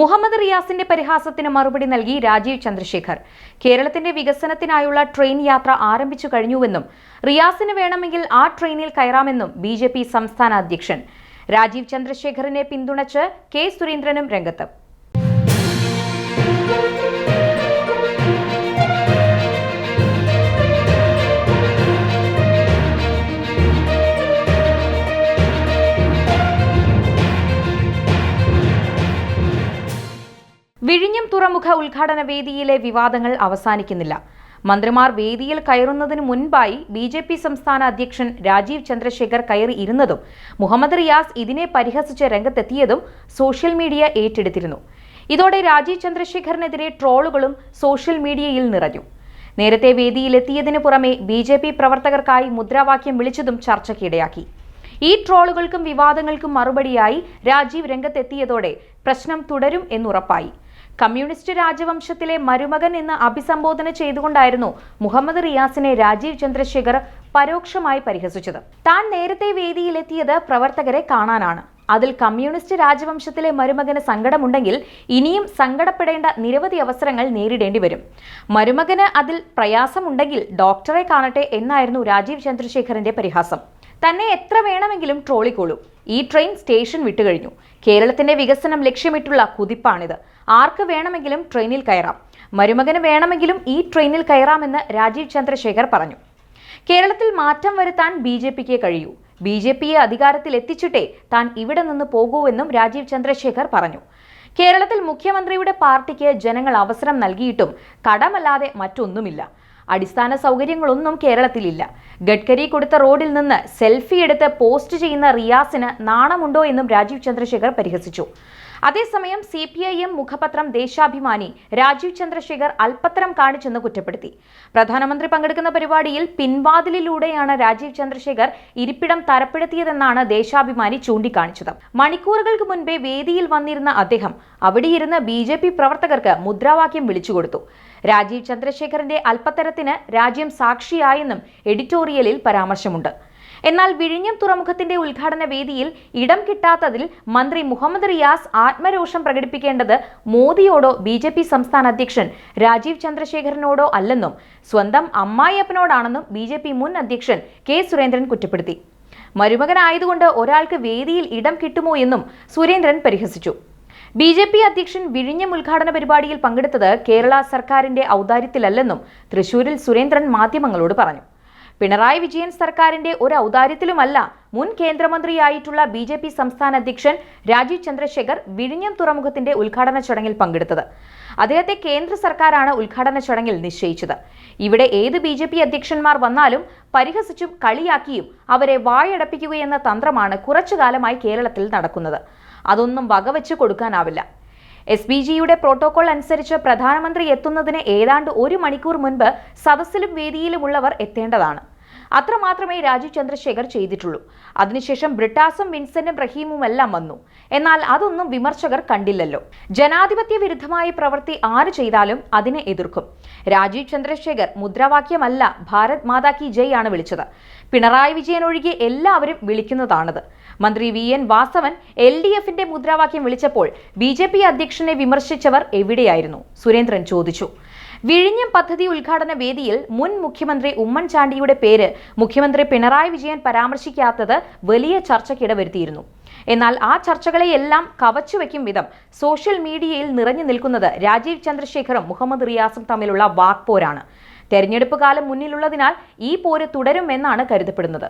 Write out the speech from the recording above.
മുഹമ്മദ് റിയാസിന്റെ പരിഹാസത്തിന് മറുപടി നൽകി രാജീവ് ചന്ദ്രശേഖർ. കേരളത്തിന്റെ വികസനത്തിനായുള്ള ട്രെയിൻ യാത്ര ആരംഭിച്ചു കഴിഞ്ഞുവെന്നും റിയാസിന് വേണമെങ്കിൽ ആ ട്രെയിനിൽ കയറാമെന്നും ബി സംസ്ഥാന അധ്യക്ഷൻ. രാജീവ് ചന്ദ്രശേഖറിനെ പിന്തുണച്ച് കെ സുരേന്ദ്രനും രംഗത്ത്. തുറമുഖ ഉദ്ഘാടന വേദിയിലെ വിവാദങ്ങൾ അവസാനിക്കുന്നില്ല. മന്ത്രിമാർ വേദിയിൽ കയറുന്നതിന് മുൻപായി ബി ജെ പി സംസ്ഥാന അധ്യക്ഷൻ രാജീവ് ചന്ദ്രശേഖർ കയറി ഇരുന്നതും മുഹമ്മദ് റിയാസ് ഇതിനെ പരിഹസിച്ച് രംഗത്തെത്തിയതും സോഷ്യൽ മീഡിയ ഏറ്റെടുത്തിരുന്നു. ഇതോടെ രാജീവ് ചന്ദ്രശേഖറിനെതിരെ ട്രോളുകളും സോഷ്യൽ മീഡിയയിൽ നിറഞ്ഞു. നേരത്തെ വേദിയിലെത്തിയതിനു പുറമെ ബി ജെ പി പ്രവർത്തകർക്കായി മുദ്രാവാക്യം വിളിച്ചതും ചർച്ചയ്ക്കിടയാക്കി. ഈ ട്രോളുകൾക്കും വിവാദങ്ങൾക്കും മറുപടിയായി രാജീവ് രംഗത്തെത്തിയതോടെ പ്രശ്നം തുടരും എന്നുറപ്പായി. കമ്മ്യൂണിസ്റ്റ് രാജവംശത്തിലെ മരുമകൻ എന്ന് അഭിസംബോധന ചെയ്തുകൊണ്ടായിരുന്നു മുഹമ്മദ് റിയാസിനെ രാജീവ് ചന്ദ്രശേഖർ പരോക്ഷമായി പരിഹസിച്ചത്. താൻ നേരത്തെ വേദിയിലെത്തിയത് പ്രവർത്തകരെ കാണാനാണ്. അതിൽ കമ്മ്യൂണിസ്റ്റ് രാജവംശത്തിലെ മരുമകന് സങ്കടമുണ്ടെങ്കിൽ ഇനിയും സങ്കടപ്പെടേണ്ട നിരവധി അവസരങ്ങൾ നേരിടേണ്ടി വരും. മരുമകന് അതിൽ പ്രയാസമുണ്ടെങ്കിൽ ഡോക്ടറെ കാണട്ടെ എന്നായിരുന്നു രാജീവ് ചന്ദ്രശേഖറിന്റെ പരിഹാസം. തന്നെ എത്ര വേണമെങ്കിലും ട്രോളിക്കോളൂ. ഈ ട്രെയിൻ സ്റ്റേഷൻ വിട്ടുകഴിഞ്ഞു. കേരളത്തിന്റെ വികസനം ലക്ഷ്യമിട്ടുള്ള കുതിപ്പാണിത്. ആർക്ക് വേണമെങ്കിലും ട്രെയിനിൽ കയറാം. മരുമകന് വേണമെങ്കിലും ഈ ട്രെയിനിൽ കയറാമെന്ന് രാജീവ് ചന്ദ്രശേഖർ പറഞ്ഞു. കേരളത്തിൽ മാറ്റം വരുത്താൻ ബി ജെ പിക്ക് കഴിയൂ. ബി ജെ പിയെ അധികാരത്തിൽ എത്തിച്ചിട്ടേ താൻ ഇവിടെ നിന്ന് പോകൂവെന്നും രാജീവ് ചന്ദ്രശേഖർ പറഞ്ഞു. കേരളത്തിൽ മുഖ്യമന്ത്രിയുടെ പാർട്ടിക്ക് ജനങ്ങൾ അവസരം നൽകിയിട്ടും കടമല്ലാതെ മറ്റൊന്നുമില്ല. അടിസ്ഥാന സൗകര്യങ്ങളൊന്നും കേരളത്തിലില്ല. ഗഡ്കരി കൊടുത്ത റോഡിൽ നിന്ന് സെൽഫി എടുത്ത് പോസ്റ്റ് ചെയ്യുന്ന റിയാസിന് നാണമുണ്ടോ എന്നും രാജീവ് ചന്ദ്രശേഖർ പരിഹസിച്ചു. അതേസമയം സി പി ഐ എം മുഖപത്രം ദേശാഭിമാനി രാജീവ് ചന്ദ്രശേഖർ അല്പത്തരം കാണിച്ചെന്ന് കുറ്റപ്പെടുത്തി. പ്രധാനമന്ത്രി പങ്കെടുക്കുന്ന പരിപാടിയിൽ പിൻവാതിലിലൂടെയാണ് രാജീവ് ചന്ദ്രശേഖർ ഇരിപ്പിടം തരപ്പെടുത്തിയതെന്നാണ് ദേശാഭിമാനി ചൂണ്ടിക്കാണിച്ചത്. മണിക്കൂറുകൾക്ക് മുൻപേ വേദിയിൽ വന്നിരുന്ന അദ്ദേഹം അവിടെയിരുന്ന ബി ജെ പി പ്രവർത്തകർക്ക് മുദ്രാവാക്യം വിളിച്ചുകൊടുത്തു. രാജീവ് ചന്ദ്രശേഖറിന്റെ അല്പത്തരത്തിന് രാജ്യം സാക്ഷിയായെന്നും എഡിറ്റോറിയലിൽ പരാമർശമുണ്ട്. എന്നാൽ വിഴിഞ്ഞം തുറമുഖത്തിന്റെ ഉദ്ഘാടന വേദിയിൽ ഇടം കിട്ടാത്തതിൽ മന്ത്രി മുഹമ്മദ് റിയാസ് ആത്മരോഷം പ്രകടിപ്പിക്കേണ്ടത് മോദിയോടോ ബി ജെ പി സംസ്ഥാന അധ്യക്ഷൻ രാജീവ് ചന്ദ്രശേഖരനോടോ അല്ലെന്നും സ്വന്തം അമ്മായിയപ്പനോടാണെന്നും ബി ജെ പി മുൻ അധ്യക്ഷൻ കെ സുരേന്ദ്രൻ കുറ്റപ്പെടുത്തി. മരുമകനായതുകൊണ്ട് ഒരാൾക്ക് വേദിയിൽ ഇടം കിട്ടുമോ എന്നും സുരേന്ദ്രൻ പരിഹസിച്ചു. ബി ജെ പി അധ്യക്ഷൻ വിഴിഞ്ഞം ഉദ്ഘാടന പരിപാടിയിൽ പങ്കെടുത്തത് കേരള സർക്കാരിന്റെ ഔദാര്യത്തിലല്ലെന്നും തൃശൂരിൽ സുരേന്ദ്രൻ മാധ്യമങ്ങളോട് പറഞ്ഞു. പിണറായി വിജയൻ സർക്കാരിന്റെ ഒരു ഔദാര്യത്തിലുമല്ല മുൻ കേന്ദ്രമന്ത്രിയായിട്ടുള്ള ബി ജെ പി സംസ്ഥാന അധ്യക്ഷൻ രാജീവ് ചന്ദ്രശേഖർ വിഴിഞ്ഞം തുറമുഖത്തിന്റെ ഉദ്ഘാടന ചടങ്ങിൽ പങ്കെടുത്തത്. അദ്ദേഹത്തെ കേന്ദ്ര സർക്കാരാണ് ഉദ്ഘാടന ചടങ്ങിൽ നിശ്ചയിച്ചത്. ഇവിടെ ഏത് ബി ജെ പി അധ്യക്ഷന്മാർ വന്നാലും പരിഹസിച്ചും കളിയാക്കിയും അവരെ വായടപ്പിക്കുകയെന്ന തന്ത്രമാണ് കുറച്ചു കാലമായി കേരളത്തിൽ നടക്കുന്നത്. അതൊന്നും വകവെച്ച് കൊടുക്കാനാവില്ല. എസ് ബി ജിയുടെ പ്രോട്ടോകോൾ അനുസരിച്ച് പ്രധാനമന്ത്രി എത്തുന്നതിന് ഏതാണ്ട് ഒരു മണിക്കൂർ മുൻപ് സദസ്സിലും വേദിയിലുമുള്ളവർ എത്തേണ്ടതാണ്. അത്രമാത്രമേ രാജീവ് ചന്ദ്രശേഖർ ചെയ്തിട്ടുള്ളൂ. അതിനുശേഷം ബ്രിട്ടാസും വിൻസെന്റും റഹീമും എല്ലാം വന്നു. എന്നാൽ അതൊന്നും വിമർശകർ കണ്ടില്ലല്ലോ. ജനാധിപത്യ വിരുദ്ധമായ പ്രവൃത്തി ആര് ചെയ്താലും അതിനെ എതിർക്കും. രാജീവ് ചന്ദ്രശേഖർ മുദ്രാവാക്യമല്ല ഭാരത് മാതാ കി ജയ് ആണ് വിളിച്ചത്. പിണറായി വിജയൻ ഒഴികെ എല്ലാവരും വിളിക്കുന്നതാണത്. മന്ത്രി V N Vasavan L D എഫിന്റെ മുദ്രാവാക്യം വിളിച്ചപ്പോൾ ബി ജെ പി അധ്യക്ഷനെ വിമർശിച്ചവർ എവിടെയായിരുന്നു? സുരേന്ദ്രൻ ചോദിച്ചു. വിഴിഞ്ഞം പദ്ധതി ഉദ്ഘാടന വേദിയിൽ മുൻ മുഖ്യമന്ത്രി ഉമ്മൻചാണ്ടിയുടെ പേര് മുഖ്യമന്ത്രി പിണറായി വിജയൻ പരാമർശിക്കാത്തത് വലിയ ചർച്ചയ്ക്കിട വരുത്തിയിരുന്നു. എന്നാൽ ആ ചർച്ചകളെയെല്ലാം കവച്ചുവെക്കും വിധം സോഷ്യൽ മീഡിയയിൽ നിറഞ്ഞു നിൽക്കുന്നത് രാജീവ് ചന്ദ്രശേഖറും മുഹമ്മദ് റിയാസും തമ്മിലുള്ള വാക്പോരാണ്. തെരഞ്ഞെടുപ്പ് കാലം മുന്നിലുള്ളതിനാൽ ഈ പോര് തുടരുമെന്നാണ് കരുതപ്പെടുന്നത്.